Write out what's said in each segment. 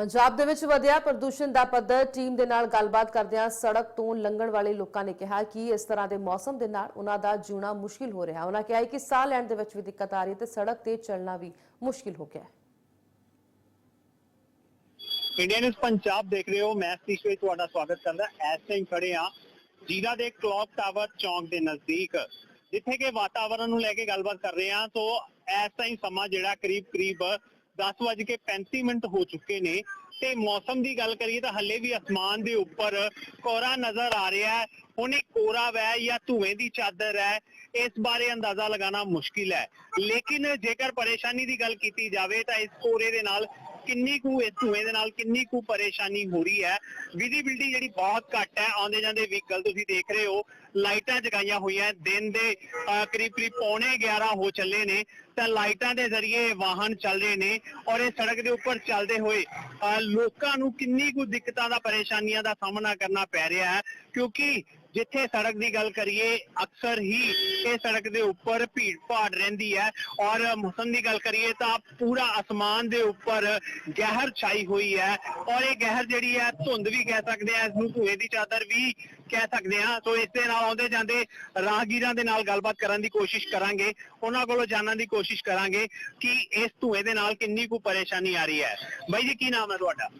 ਪੰਜਾਬ ਦੇ ਵਿੱਚ ਵਧਿਆ ਪ੍ਰਦੂਸ਼ਣ ਦਾ ਪੱਧਰ। ਟੀਮ ਦੇ ਨਾਲ ਗੱਲਬਾਤ ਕਰਦਿਆਂ ਸੜਕ ਤੋਂ ਲੰਘਣ ਵਾਲੇ ਲੋਕਾਂ ਨੇ ਕਿਹਾ ਕਿ ਇਸ ਤਰ੍ਹਾਂ ਦੇ ਮੌਸਮ ਦੇ ਨਾਲ ਉਹਨਾਂ ਦਾ ਜਿਉਣਾ ਮੁਸ਼ਕਿਲ ਹੋ ਰਿਹਾ। ਉਹਨਾਂ ਕਿਹਾ ਕਿ ਸਾਹ ਲੈਣ ਦੇ ਵਿੱਚ ਵੀ ਦਿੱਕਤ ਆ ਰਹੀ ਹੈ ਤੇ ਸੜਕ ਤੇ ਚੱਲਣਾ ਵੀ ਮੁਸ਼ਕਿਲ ਹੋ ਗਿਆ ਹੈ। ਇੰਡੀਆ ਨਿਊਜ਼ ਪੰਜਾਬ ਦੇਖ ਰਹੇ ਹੋ। ਮੈਂ ਸਤੀਸ਼ ਵਿੱਚ ਤੁਹਾਡਾ ਸਵਾਗਤ ਕਰਦਾ। ਇਸ ਟਾਈਮ ਖੜੇ ਆ ਜੀਰਾ ਦੇ ਕਲੌਕ ਟਾਵਰ ਚੌਂਕ ਦੇ ਨਜ਼ਦੀਕ। ਜਿੱਥੇ ਕਿ ਵਾਤਾਵਰਣ ਨੂੰ ਲੈ ਕੇ ਗੱਲਬਾਤ ਕਰ ਰਹੇ ਆ ਤੋਂ ਇਸ ਟਾਈਮ ਸਮਾਂ ਜਿਹੜਾ ਕਰੀਬ ਕਰੀਬ 10:35 ਮਿੰਟ ਹੋ ਚੁੱਕੇ ਨੇ ਤੇ ਮੌਸਮ ਦੀ ਗੱਲ ਕਰੀਏ ਤਾਂ ਹੱਲੇ ਵੀ ਅਸਮਾਨ ਦੇ ਉੱਪਰ ਕੋਰਾ ਨਜ਼ਰ ਆ ਰਿਹਾ ਹੈ। ਹੁਣ ਇਹ ਕੋਰਾ ਵੈ ਜਾਂ ਧੂਏ ਦੀ ਚਾਦਰ ਹੈ, ਇਸ ਬਾਰੇ ਅੰਦਾਜ਼ਾ ਲਗਾਉਣਾ ਮੁਸ਼ਕਿਲ ਹੈ। ਲੇਕਿਨ ਜੇਕਰ ਪਰੇਸ਼ਾਨੀ ਦੀ ਗੱਲ ਕੀਤੀ ਜਾਵੇ ਤਾਂ ਇਸ ਕੋਰੇ ਦੇ ਨਾਲ ਕਿੰਨੀ ਕੁ ਇਸ ਧੂਏ ਦੇ ਨਾਲ ਕਿੰਨੀ ਕੁ ਪਰੇਸ਼ਾਨੀ ਹੋ ਰਹੀ ਹੈ? ਵਿਜ਼ਿਬਿਲਟੀ ਜਿਹੜੀ ਬਹੁਤ ਘੱਟ ਹੈ। ਆਉਂਦੇ ਜਾਂਦੇ ਵਹੀਕਲ ਤੁਸੀਂ ਦੇਖ ਰਹੇ ਹੋ ਲਾਈਟਾਂ ਜਗਾਈਆਂ ਹੋਈਆਂ ਦਿਨ ਦੇ ਅਹ, ਕਰੀਬ ਕਰੀਬ ਪੌਣੇ 11 ਹੋ ਚੱਲੇ ਨੇ। ਤਾਂ ਲਾਈਟਾਂ ਦੇ ਜ਼ਰੀਏ ਵਾਹਨ ਚੱਲ ਰਹੇ ਨੇ ਔਰ ਇਹ ਸੜਕ ਦੇ ਉੱਪਰ ਚੱਲਦੇ ਹੋਏ ਅਹ, ਲੋਕਾਂ ਨੂੰ ਕਿੰਨੀ ਕੁ ਦਿੱਕਤਾਂ ਦਾ ਪਰੇਸ਼ਾਨੀਆਂ ਦਾ ਸਾਹਮਣਾ ਕਰਨਾ ਪੈ ਰਿਹਾ ਹੈ। ਕਿਉਂਕਿ ਜਿੱਥੇ ਸੜਕ ਦੀ ਗੱਲ ਕਰੀਏ ਅਕਸਰ ਹੀ ਇਹ ਸੜਕ ਦੇ ਉੱਪਰ ਭੀੜ ਭਾੜ ਰਹਿੰਦੀ ਹੈ। ਔਰ ਮੌਸਮ ਦੀ ਗੱਲ ਕਰੀਏ ਤਾਂ ਪੂਰਾ ਅਸਮਾਨ ਦੇ ਉੱਪਰ ਗਹਿਰ ਛਾਈ ਹੋਈ ਹੈ। ਔਰ ਇਹ ਗਹਿਰ ਜਿਹੜੀ ਹੈ ਧੁੰਦ ਵੀ ਕਹਿ ਸਕਦੇ ਆ ਇਸ ਨੂੰ ਧੂਏ ਦੀ ਚਾਦਰ ਵੀ ਕਹਿ ਸਕਦੇ ਆ ਸੋ ਇਸ ਦੇ ਨਾਲ ਆਉਂਦੇ ਜਾਂਦੇ ਰਾਹਗੀਰਾਂ ਦੇ ਨਾਲ ਗੱਲਬਾਤ ਕਰਨ ਦੀ ਕੋਸ਼ਿਸ਼ ਕਰਾਂਗੇ। ਉਹਨਾਂ ਕੋਲੋਂ ਜਾਣਨ ਦੀ ਕੋਸ਼ਿਸ਼ ਕਰਾਂਗੇ ਕਿ ਇਸ ਧੂਏ ਦੇ ਨਾਲ ਕਿੰਨੀ ਕੁ ਪਰੇਸ਼ਾਨੀ ਆ ਰਹੀ ਹੈ। ਬਾਈ ਜੀ ਕੀ ਨਾਮ ਹੈ ਤੁਹਾਡਾ?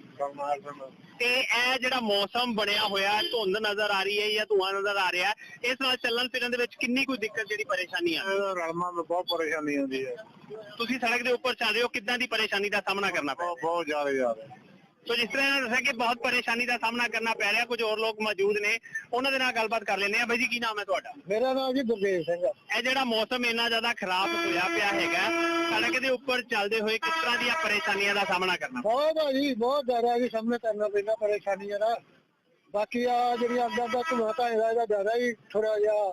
ਤੇ ਇਹ ਜਿਹੜਾ ਮੌਸਮ ਬਣਿਆ ਹੋਇਆ ਧੁੰਦ ਨਜ਼ਰ ਆ ਰਹੀ ਹੈ ਜਾਂ ਧੂਆਂ ਨਜ਼ਰ ਆ ਰਿਹਾ ਹੈ। ਇਸ ਨਾਲ ਚੱਲਣ ਫਿਰਨ ਦੇ ਵਿੱਚ ਕਿੰਨੀ ਕੁ ਦਿੱਕਤ ਜਿਹੜੀ ਪਰੇਸ਼ਾਨੀ ਆ? ਇਹਦਾ ਰਲਮਾ ਵਿੱਚ ਬਹੁਤ ਪਰੇਸ਼ਾਨੀ ਆਉਂਦੀ ਹੈ। ਤੁਸੀਂ ਸੜਕ ਦੇ ਉੱਪਰ ਚੱਲ ਰਹੇ ਹੋ ਕਿੱਦਾਂ ਦੀ ਪਰੇਸ਼ਾਨੀ ਦਾ ਸਾਹਮਣਾ ਕਰਨਾ ਪੈ ਬਹੁਤ ਬਹੁਤ ਜ਼ਿਆਦਾ ਜ਼ਿਆਦਾ। ਸੋ ਜਿਸ ਤਰ੍ਹਾਂ ਇਹਨਾਂ ਨੇ ਦੱਸਿਆ ਕਿ ਬਹੁਤ ਪਰੇਸ਼ਾਨੀ ਦਾ ਸਾਹਮਣਾ ਕਰਨਾ ਪੈ ਰਿਹਾ ਕੁਝ ਹੋਰ ਲੋਕ ਮੌਜੂਦ ਨੇ ਉਹਨਾਂ ਦੇ ਨਾਲ ਗੱਲਬਾਤ ਕਰ ਲੈਂਦੇ ਆ ਬਾਈ ਜੀ ਕੀ ਨਾਮ ਹੈ ਤੁਹਾਡਾ? ਮੇਰਾ ਨਾਮ ਜੀ ਗੁਰਦੇਵ ਸਿੰਘ ਆ। ਇਹ ਜਿਹੜਾ ਮੌਸਮ ਇੰਨਾ ਜ਼ਿਆਦਾ ਖਰਾਬ ਹੋਇਆ ਪਿਆ ਹੈਗਾ ਸੜਕ ਦੇ ਉੱਪਰ ਚੱਲਦੇ ਹੋਏ ਕਿਸ ਤਰ੍ਹਾਂ ਦੀਆਂ ਪਰੇਸ਼ਾਨੀਆਂ ਦਾ ਸਾਹਮਣਾ ਕਰਨਾ ਬਹੁਤ ਆ ਜੀ ਬਹੁਤ ਜ਼ਿਆਦਾ ਜੀ ਸਾਹਮਣੇ ਕਰਨਾ ਪੈਂਦਾ ਪਰੇਸ਼ਾਨੀ ਹੈ ਨਾ ਬਾਕੀ ਆ ਜਿਹੜੀ ਅੱਗਾ ਦਾ ਧੂਆ ਤਾਂ ਇਹਦਾ ਇਹਦਾ ਜ਼ਿਆਦਾ ਹੀ ਥੋੜਾ ਜਿਹਾ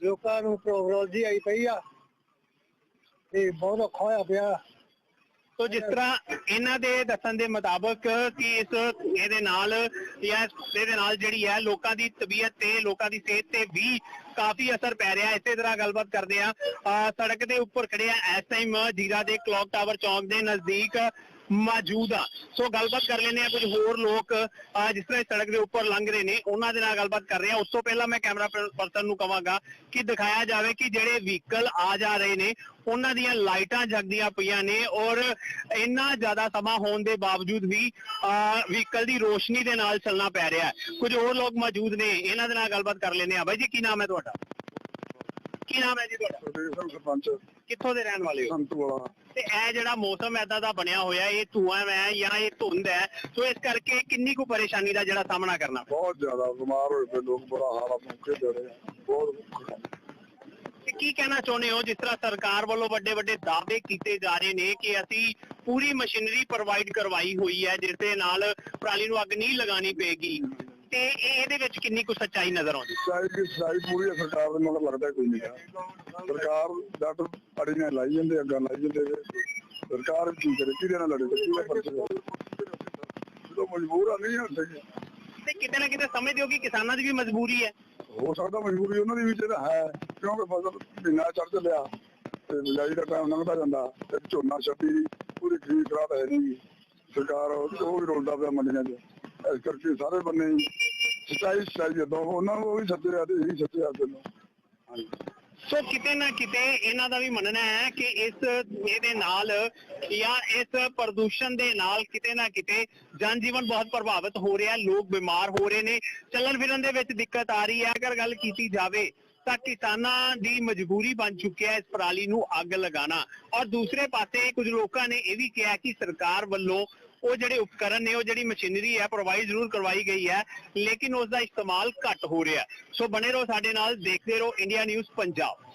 ਲੋਕਾਂ ਨੂੰ ਪ੍ਰੋਬਲਮ ਆਈ ਪਈ ਆ। ਤੇ ਬਹੁਤ ਔਖਾ ਹੋਇਆ ਪਿਆ। ਤੋ ਜਿਸ ਤਰ੍ਹਾਂ ਇਹਨਾਂ ਦੇ ਦੱਸਣ ਦੇ ਮੁਤਾਬਕ ਕਿ ਇਸ ਇਹਦੇ ਨਾਲ ਜਾਂ ਇਹਦੇ ਨਾਲ ਜਿਹੜੀ ਹੈ ਲੋਕਾਂ ਦੀ ਤਬੀਅਤ ਤੇ ਲੋਕਾਂ ਦੀ ਸਿਹਤ ਤੇ ਵੀ ਕਾਫੀ ਅਸਰ ਪੈ ਰਿਹਾ। ਇਸੇ ਤਰ੍ਹਾਂ ਗੱਲਬਾਤ ਕਰਦੇ ਆ ਸੜਕ ਦੇ ਉੱਪਰ ਖੜੇ ਆ ਇਸ ਟਾਈਮ ਜੀਰਾ ਦੇ ਕਲੌਕ ਟਾਵਰ ਚੌਂਕ ਦੇ ਨਜ਼ਦੀਕ। ਮੌਜੂਦ ਆ। ਸੋ ਗੱਲਬਾਤ ਕਰ ਲੈਂਦੇ ਆ ਕੁਝ ਹੋਰ ਲੋਕ ਜਿਸ ਤਰ੍ਹਾਂ ਸੜਕ ਦੇ ਉੱਪਰ ਲੰਘ ਰਹੇ ਨੇ, ਉਹਨਾਂ ਦੇ ਨਾਲ ਗੱਲਬਾਤ ਕਰ ਰਹੇ ਆ ਉਸ ਤੋਂ ਪਹਿਲਾਂ ਮੈਂ ਕੈਮਰਾ ਪਰਸਨ ਨੂੰ ਕਵਾਂਗਾ ਕਿ ਦਿਖਾਇਆ ਜਾਵੇ ਕਿ ਜਿਹੜੇ ਵਹੀਕਲ ਆ ਜਾ ਰਹੇ ਨੇ, ਉਹਨਾਂ ਦੀਆਂ ਲਾਈਟਾਂ ਜਗਦੀਆਂ ਪਈਆਂ ਨੇ ਔਰ ਇੰਨਾ ਜ਼ਿਆਦਾ ਸਮਾਂ ਹੋਣ ਦੇ ਬਾਵਜੂਦ ਵੀ ਵਹੀਕਲ ਦੀ ਰੋਸ਼ਨੀ ਦੇ ਨਾਲ ਚੱਲਣਾ ਪੈ ਰਿਹਾ ਹੈ। ਕੁਝ ਹੋਰ ਲੋਕ ਮੌਜੂਦ ਨੇ, ਇਹਨਾਂ ਦੇ ਨਾਲ ਗੱਲਬਾਤ ਕਰ ਲੈਂਦੇ ਆ ਬਾਈ ਜੀ, ਕੀ ਨਾਮ ਹੈ ਤੁਹਾਡਾ? ਕੀ ਨਾਮ ਹੈ ਜੀ ਤੁਹਾਡਾ? ਸਰਪੰਚ। ਕਿੱਥੋਂ ਦੇ ਰਹਿਣ ਵਾਲੇ ਹੋ? ਸੰਤ ਵਾਲਾ। ਤੇ ਇਹ ਜਿਹੜਾ ਮੌਸਮ ਐਦਾਂ ਦਾ ਬਣਿਆ ਹੋਇਆ ਇਹ ਧੂਆਂ ਹੈ ਜਾਂ ਇਹ ਧੁੰਦ ਹੈ ਸੋ ਇਸ ਕਰਕੇ ਕਿੰਨੀ ਕੁ ਪਰੇਸ਼ਾਨੀ ਦਾ ਜਿਹੜਾ ਸਾਹਮਣਾ ਕਰਨਾ ਪਿਆ? ਬਹੁਤ ਜ਼ਿਆਦਾ ਬਿਮਾਰ ਹੋਏ ਪਏ ਲੋਕ ਬੜਾ ਹਾਲ ਆ ਭੁੱਖੇ ਦੇ ਰਹੇ ਆ। ਬਹੁਤ ਔਖਾ। ਤੇ ਕੀ ਕਹਿਣਾ ਚਾਹੁੰਦੇ ਹੋ ਜਿਸ ਤਰ੍ਹਾਂ ਸਰਕਾਰ ਵੱਲੋਂ ਵੱਡੇ ਵੱਡੇ ਦਾਅਵੇ ਕੀਤੇ ਜਾ ਰਹੇ ਨੇ ਕਿ ਅਸੀਂ ਪੂਰੀ ਮਸ਼ੀਨਰੀ ਪ੍ਰੋਵਾਈਡ ਕਰਵਾਈ ਹੋਈ ਹੈ ਜਿਸ ਦੇ ਨਾਲ ਪਰਾਲੀ ਨੂੰ ਅੱਗ ਨਹੀਂ ਲਗਾਣੀ ਪਏਗੀ? ਤੇ ਇਹ- ਇਹਦੇ ਵਿੱਚ ਕਿੰਨੀ ਕੁ ਸੱਚਾਈ ਨਜ਼ਰ ਆਉਂਦੀ? ਸਾਈ ਦੀ ਸਾਈ ਪੂਰੀ ਸਰਕਾਰ ਦੇ ਮਗਰ ਲੱਗਦਾ ਕੋਈ ਨਹੀਂ ਆ। ਸਰਕਾਰ ਡਾਕਟਰ ਅੜੀ ਨੇ ਲਾਈ ਜਾਂਦੇ ਅੱਗਾ ਲਾਈ ਜਾਂਦੇ ਨੇ। ਸਰਕਾਰ ਕੀ ਕਰੇ ਕਿਹਦੇ ਨਾਲ ਲੜੇ ਕਿਹਦੇ ਪਰਚੇ ਜਦੋਂ ਮਜਬੂਰ ਆ ਨਹੀਂ ਹੁੰਦੇ ਤੇ ਕਿਤੇ ਨਾ ਕਿਤੇ ਸਮਝਦੇ ਹੋ ਕਿ ਕਿਸਾਨਾਂ ਦੀ ਵੀ ਮਜਬੂਰੀ ਹੈ। ਹੋ ਸਕਦਾ ਮਜਬੂਰੀ ਉਹਨਾਂ ਦੀ ਵੀ ਜਿਹੜਾ ਹੈ ਕਿਉਂਕਿ ਫਸਲ ਮਹੀਨਾ ਚੜ ਚੱਲਿਆ ਤੇ ਬਿਜਾਈ ਦਾ ਟਾਈਮ ਲੰਘਦਾ ਜਾਂਦਾ ਤੇ ਝੋਨਾ ਛੱਪੀ ਪੂਰੀ ਠੀਕ ਰਾਤ ਹੈ ਨਹੀਂ। ਸਰਕਾਰ ਉਹ ਵੀ ਰੋਲਦਾ ਪਿਆ ਮੰਡੀਆਂ 'ਚ। ਇਸ ਕਰਕੇ ਸਾਰੇ ਬੰਨੇ ਹੀ ਸੱਚਾਈ ਸੱਚਾਈ ਉਹਨਾਂ ਨੂੰ ਵੀ ਸੱਚੇ ਆ ਤੇ ਸੱਚੇ ਆ ਤੈਨੂੰ। ਸੋ ਕਿਤੇ ਨਾ ਕਿਤੇ ਇਹਨਾਂ ਦਾ ਵੀ ਮੰਨਣਾ ਹੈ ਕਿ ਇਸ ਇਹਦੇ ਨਾਲ ਜਾਂ ਇਸ ਪ੍ਰਦੂਸ਼ਣ ਦੇ ਨਾਲ ਕਿਤੇ ਨਾ ਕਿਤੇ ਜਨਜੀਵਨ ਬਹੁਤ ਪ੍ਰਭਾਵਿਤ ਹੋ ਰਿਹਾ, ਲੋਕ ਬਿਮਾਰ ਹੋ ਰਹੇ ਨੇ। ਚੱਲਣ ਫਿਰਨ ਦੇ ਵਿੱਚ ਦਿੱਕਤ ਆ ਰਹੀ ਹੈ। ਅਗਰ ਗੱਲ ਕੀਤੀ ਜਾਵੇ ਤਾਂ ਕਿਸਾਨਾਂ ਦੀ ਮਜਬੂਰੀ ਬਣ ਚੁੱਕਿਆ ਹੈ ਇਸ ਪਰਾਲੀ ਨੂੰ ਅੱਗ ਲਗਾਉਣਾ। ਔਰ ਦੂਸਰੇ ਪਾਸੇ ਕੁਝ ਲੋਕਾਂ ਨੇ ਇਹ ਵੀ ਕਿਹਾ ਕਿ ਸਰਕਾਰ ਵੱਲੋਂ ਉਹ ਜਿਹੜੇ ਉਪਕਰਨ ਨੇ, ਉਹ ਜਿਹੜੀ ਮਸ਼ੀਨਰੀ ਹੈ ਪ੍ਰੋਵਾਈਡ ਜ਼ਰੂਰ ਕਰਵਾਈ ਗਈ ਹੈ, ਲੇਕਿਨ ਉਸ ਦਾ ਇਸਤੇਮਾਲ ਘੱਟ ਹੋ ਰਿਹਾ ਸੋ ਬਣੇ ਰਹੋ ਸਾਡੇ ਨਾਲ, ਦੇਖਦੇ ਰਹੋ ਇੰਡੀਆ ਨਿਊਜ਼ ਪੰਜਾਬ।